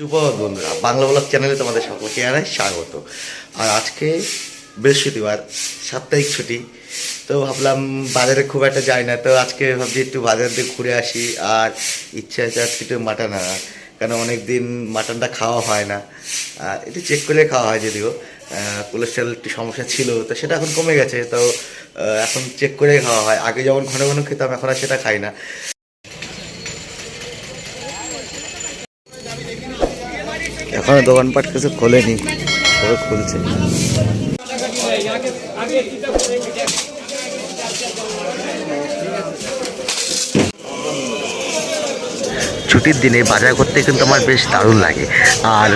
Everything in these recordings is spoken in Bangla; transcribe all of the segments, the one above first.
সুপ্রভাত বন্ধুরা, বাংলা ব্লগ চ্যানেলে তোমাদের সকলকে জানাই স্বাগত। আর আজকে বৃহস্পতিবার, সাপ্তাহিক ছুটি, তো ভাবলাম বাজারে খুব একটা যাই না, তো আজকে ভাবছি একটু বাজার দিয়ে ঘুরে আসি। আর ইচ্ছা আছে আজকে একটু মাটন আনা কেন অনেক দিন মাটনটা খাওয়া হয় না। আর একটু চেক করে খাওয়া হয় যদিও কোলেস্ট্রল একটু সমস্যা ছিল, তো সেটা এখন কমে গেছে, তো এখন চেক করে খাওয়া হয়। আগে যেমন ঘন ঘন খেতাম, এখন আর সেটা খাই না। এখনও দোকানপাট কিছু খোলেনি তবে খুলছে। ছুটির দিনে বাজার করতে কিন্তু আমার বেশ দারুণ লাগে। আর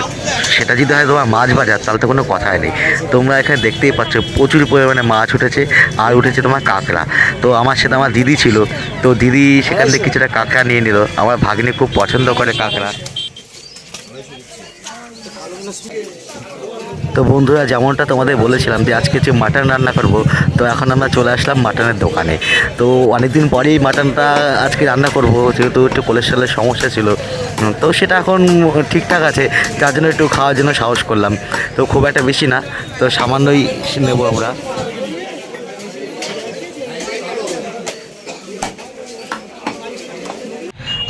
সেটা যদি হয় তোমার মাছ বাজার, তাহলে তো কোনো কথাই নেই। তোমরা এখানে দেখতেই পাচ্ছ, প্রচুর পরিমাণে মাছ উঠেছে, আর উঠেছে তোমার কাঁকড়া। তো আমার সাথে আমার দিদি ছিল, তো দিদি সেখান থেকে কিছুটা কাঁকড়া নিয়ে নিল। আমার ভাগ্নি খুব পছন্দ করে কাঁকড়া। তো বন্ধুরা, যেমনটা তোমাদের বলেছিলাম যে আজকে যে মাটন রান্না করব, তো এখন আমরা চলে আসলাম মাটনের দোকানে। তো অনেকদিন পরেই মাটনটা আজকে রান্না করব, যেহেতু একটু কোলেস্ট্রলের সমস্যা ছিল। তো সেটা এখন ঠিকঠাক আছে, যার জন্য একটু খাওয়ার জন্য সাহস করলাম। তো খুব একটা বেশি না, তো সামান্যই নেব আমরা।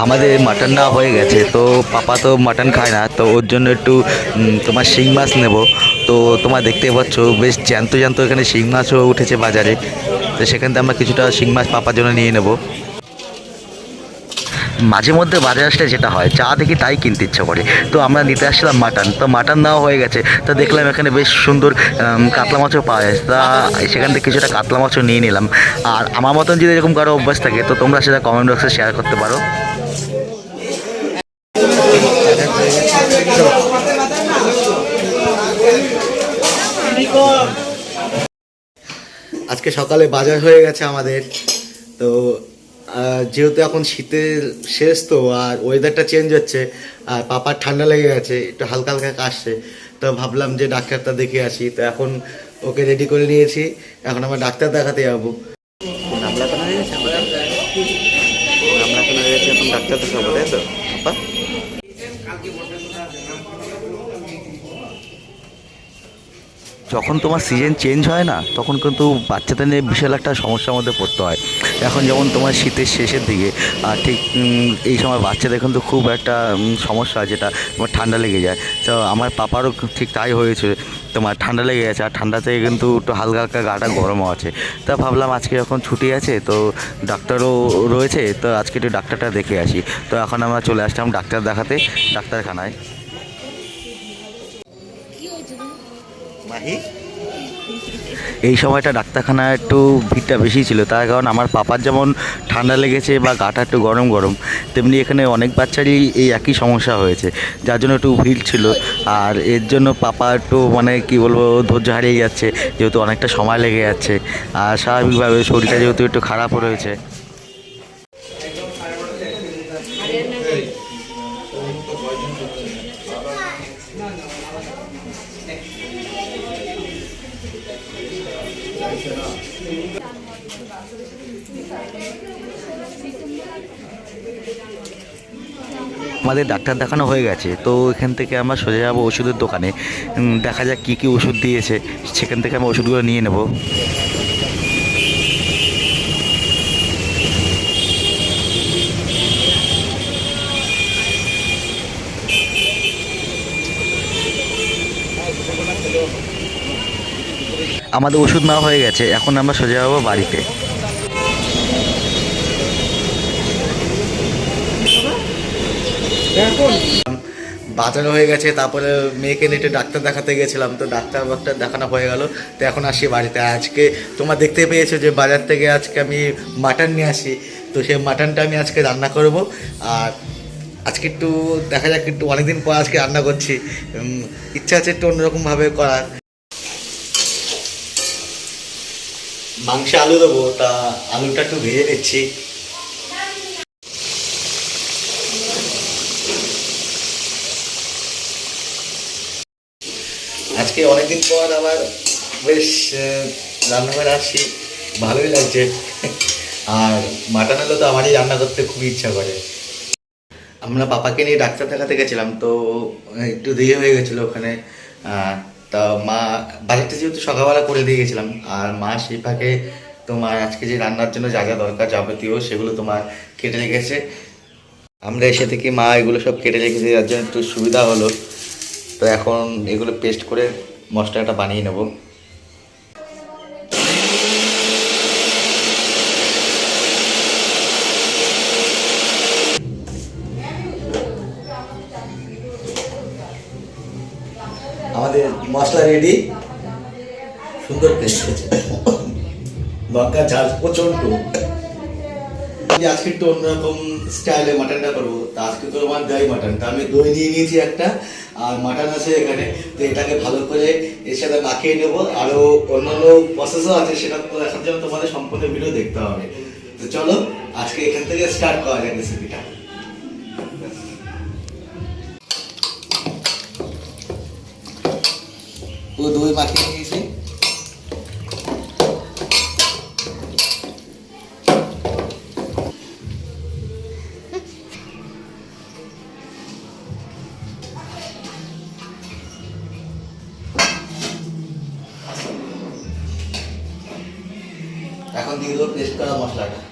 আমাদের মাটন না হয়ে গেছে, তো পাপা তো মাটন খায় না, তো ওর জন্য একটু তোমার শিং মাছ নেব। তো তোমার দেখতে পাচ্ছ, বেশ জ্যান্ত জ্যান্ত এখানে শিং মাছও উঠেছে বাজারে। তো সেখান থেকে আমরা কিছুটা শিং মাছ পাপার জন্য নিয়ে নেব। মাঝে মধ্যে বাজারে আসলে যেটা হয়, চা দেখি তাই কিনতে ইচ্ছা করে। তো আমরা নিতে আসলাম মাটন তো মাটন নেওয়া হয়ে গেছে। তো দেখলাম এখানে বেশ সুন্দর কাতলা মাছও পাওয়া যায়। তা সেখান থেকে কিছুটা কাতলা মাছও নিয়ে নিলাম। আর আমার মতন যদি এরকম কারও অভ্যাস থাকে, তো তোমরা সেটা কমেন্ট বক্সে শেয়ার করতে পারো। আজকে সকালে বাজার হয়ে গেছে আমাদের। তো যেহেতু এখন শীতের শেষ, তো আর ওয়েদারটা চেঞ্জ হচ্ছে, আর পাপার ঠান্ডা লেগে গেছে, একটু হালকা হালকা কাশছে, তো ভাবলাম যে ডাক্তারটা দেখে আসি। তো এখন ওকে রেডি করে নিয়েছি, এখন আমরা ডাক্তার দেখাতে যাব। গেছে এখন ডাক্তার দেখাবো, তাই তো? পাপা যখন তোমার সিজন চেঞ্জ হয় না, তখন কিন্তু বাচ্চাদের নিয়ে বিশাল একটা সমস্যার মধ্যে পড়তে হয়। এখন যেমন তোমার শীতের শেষের দিকে, আর ঠিক এই সময় বাচ্চাদের কিন্তু খুব একটা সমস্যা যেটা তোমার ঠান্ডা লেগে যায়। তো আমার পাপারও ঠিক তাই হয়েছে। তোমার ঠান্ডা লেগে গেছে আর ঠান্ডাতে কিন্তু একটু হালকা হালকা গাটা গরমও আছে। তা ভাবলাম আজকে যখন ছুটি আছে তো ডাক্তারও রয়েছে তো আজকে একটু ডাক্তারটা দেখে আসি। তো এখন আমরা চলে আসলাম ডাক্তার দেখাতে ডাক্তারখানায়। মাহি? এই সময়টা ডাক্তারখানায় একটু ভিড়টা বেশি ছিল, তার কারণ আমার পাপার যেমন ঠান্ডা লেগেছে বা গাটা একটু গরম গরম, তেমনি এখানে অনেক বাচ্চারই এই একই সমস্যা হয়েছে, যার জন্য একটু ভিড় ছিল। আর এর জন্য পাপা একটু মানে কি বলব, ধৈর্য হারিয়ে যাচ্ছে, যেহেতু অনেকটা সময় লেগে যাচ্ছে। আর স্বাভাবিকভাবে শরীরটা যেহেতু একটু খারাপও রয়েছে। আমাদের ডাক্তার দেখানো হয়ে গেছে, তো এখান থেকে আমরা সোজা যাব ওষুধের দোকানে। দেখা যাক কী কী ওষুধ দিয়েছে, সেখান থেকে আমি ওষুধগুলো নিয়ে নেব। আমাদের ওষুধ নেওয়া হয়ে গেছে, এখন আমরা সোজা যাব বাড়িতে। বাজার হয়ে গেছে, তারপরে মেয়েকে একটু ডাক্তার দেখাতে গেছিলাম, তো ডাক্তার ডাক্তার দেখানো হয়ে গেল, তো এখন আসি বাড়িতে। আজকে তোমরা দেখতে পেয়েছ যে বাজার থেকে আজকে আমি মাটন নিয়ে আসি, তো সেই মাটনটা আমি আজকে রান্না করব, আর আজকে একটু দেখা যাক, একটু অনেকদিন পর আজকে রান্না করছি ইচ্ছা আছে একটু অন্যরকমভাবে করার। মাংসে আলু দেবো, তা আলুটা একটু ভেজে নিচ্ছি। আজকে অনেকদিন পর আবার বেশ রান্নাঘরে আসছি, ভালোই লাগছে। আর মাটন হলে তো আমারই রান্না করতে খুবই ইচ্ছা করে। আমরা পাপাকে নিয়ে ডাক্তার দেখাতে গেছিলাম, তো একটু দেরি হয়ে গেছিল ওখানে। তা মা বাজারটা যেহেতু সকালবেলা করে দিয়ে গেছিলাম, আর মা সেই ফাঁকে তোমার আজকে যে রান্নার জন্য যা যা দরকার যাবতীয় সেগুলো তোমার কেটে রেখেছে। আমরা এসে থেকে মা এগুলো সব কেটে রেখেছে, যার জন্য একটু সুবিধা হলো। তো এখন এগুলো পেস্ট করে মশলাটা বানিয়ে নেব। মশলা রেডি সুন্দর টেস্ট হয়েছে লঙ্কা, ঝাল প্রচণ্ড যে আজকে একটু অন্যরকম স্টাইলে মাটনটা করব। তা আজকে তো আমার দই মাটন তা আমি দই নিয়ে নিয়েছি একটা, আর মাটন আছে এখানে। তো এটাকে ভালো করে এর সাথে মাখিয়ে নেব। আরও অন্যান্য প্রসেসও আছে, সেটা তো দেখার জন্য তোমাদের সম্পূর্ণ ভিডিও দেখতে হবে। তো চলো, আজকে এখান থেকে স্টার্ট করা যায় রেসিপিটা ও দই মাখিয়ে নিয়েছি। এখন দিয়ে দেবো পেস্ট করা মশলাটা।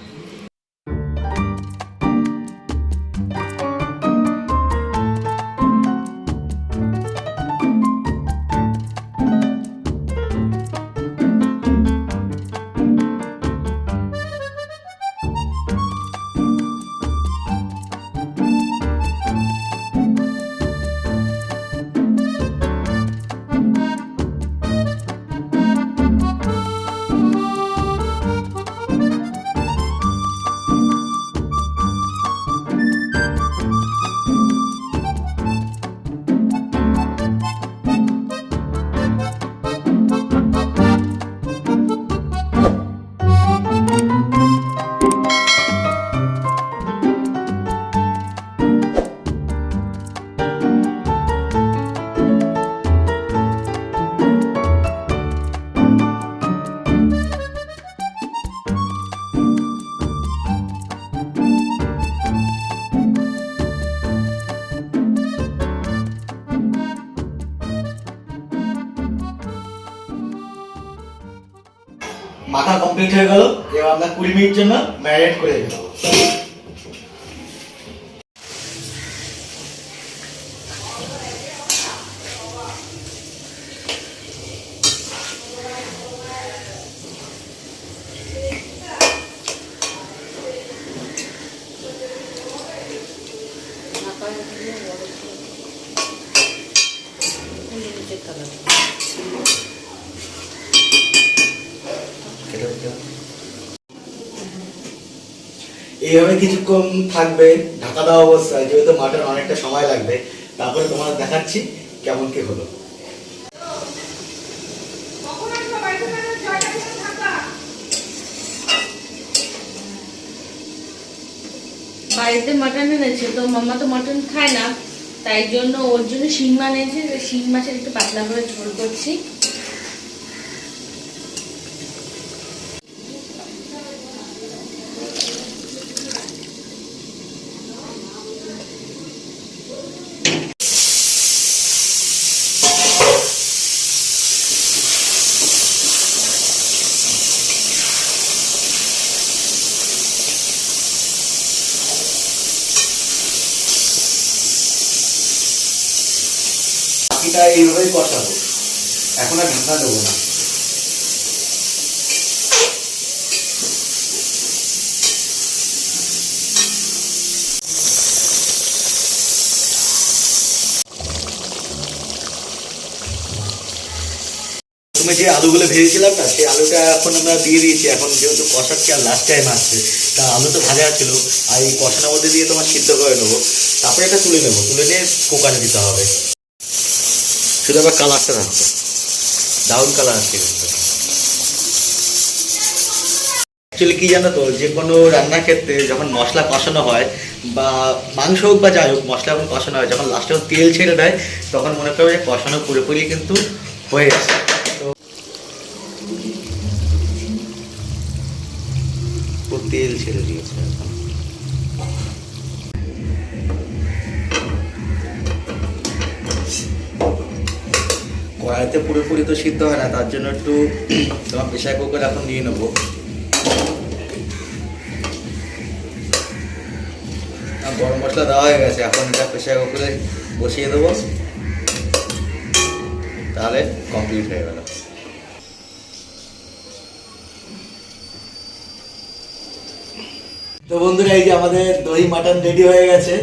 কুড়ি মিনিট জন্য ম্যারিনেট করে রেখে দেবো হবে। এইভাবে কিছুক্ষণ থাকবে ঢাকা দেওয়া অবস্থায় যেহেতু মাটন অনেকটা সময় লাগবে তারপরে তোমার দেখাচ্ছি কেমন কি হলো। বাড়িতে মাটন এনেছে তো মাম্মা তো মাটন খায় না তাই জন্য ওর জন্য শিং মাছ এনেছে শিং মাছের একটু পাতলা করে ঝোল করছি। বাকিটা এইভাবেই কষাবো এখন আর ঢাকা দেবো না। যে আলুগুলো ভেজেছিলাম না, সেই আলুটা এখন আমরা দিয়ে দিয়েছি। এখন যেহেতু কষাচ্ছি আর লাস্ট টাইম আসছে, তা আলু তো ভাজা ছিল, আর এই কষানোর মধ্যে দিয়ে তোমার সিদ্ধ করে নেব। তারপরে এটা তুলে নেব। তুলে নিয়ে কুকারে দিতে হবে। শুধু আবার কালারটা থাকবে দারুণ কালার আসছে অ্যাকচুয়ালি কি জানো তো, যে কোনো রান্নার ক্ষেত্রে যখন মশলা কষানো হয়, বা মাংস হোক বা যাই হোক, মশলা যখন কষানো হয়, যখন লাস্টে তেল ছেড়ে দেয়, তখন মনে করবে যে কষানো পুরোপুরি কিন্তু হয়ে গেছে। তো তেল ছেড়ে দিয়েছে এখন। কড়াইতে পুরোপুরি তো সিদ্ধ হয় না, তার জন্য একটু তোমার প্রেশার কুকার এখন নিয়ে নেব। গরম মশলা দেওয়া হয়ে গেছে, এখন এটা প্রেশার কুকারে বসিয়ে দেবো। তাহলে কমপ্লিট হয়ে গেল। তো বন্ধুরা, এই যে আমাদের দই মাটন রেডি হয়ে গেছে।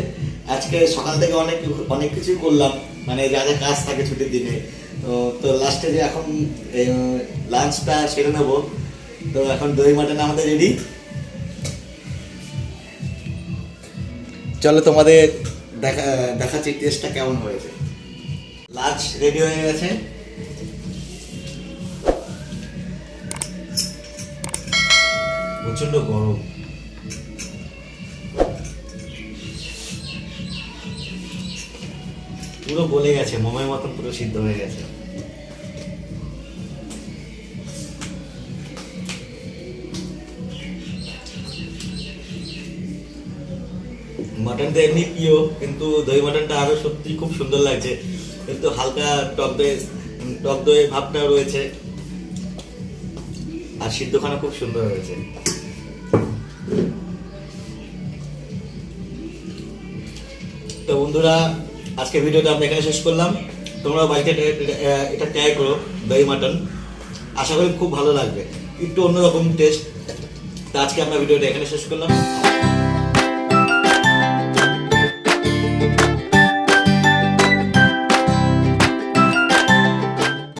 আজকে সকাল থেকে অনেক অনেক কিছু করলাম। মানে যা যা কাজ থাকে ছুটির দিনে। তো তো লাস্টে যে এখন লাঞ্চটা সেরে নেব। তো এখন দই, মাটন আমাদের রেডি চলো তোমাদের দেখা, দেখাচ্ছি টেস্টটা কেমন হয়েছে। লাঞ্চ রেডি হয়ে গেছে। প্রচণ্ড গরম। পুরো গলে গেছে, মোমের মতন পুরো সিদ্ধ হয়ে গেছে। মাটনটা এমনি প্রিয় কিন্তু দই মাটনটা আরও সত্যি খুব সুন্দর লাগছে। কিন্তু হালকা টক দই টক দই ভাবটা রয়েছে। আর সিদ্ধখানা খুব সুন্দর হয়েছে। তো বন্ধুরা, আজকে ভিডিওটা আমরা এখানে শেষ করলাম। তোমরা বাড়িতে এটা- ট্রাই করো, দই মাটন। আশা করি খুব ভালো লাগবে। একটু অন্যরকম টেস্ট তো আজকে আমরা ভিডিওটা এখানে শেষ করলাম।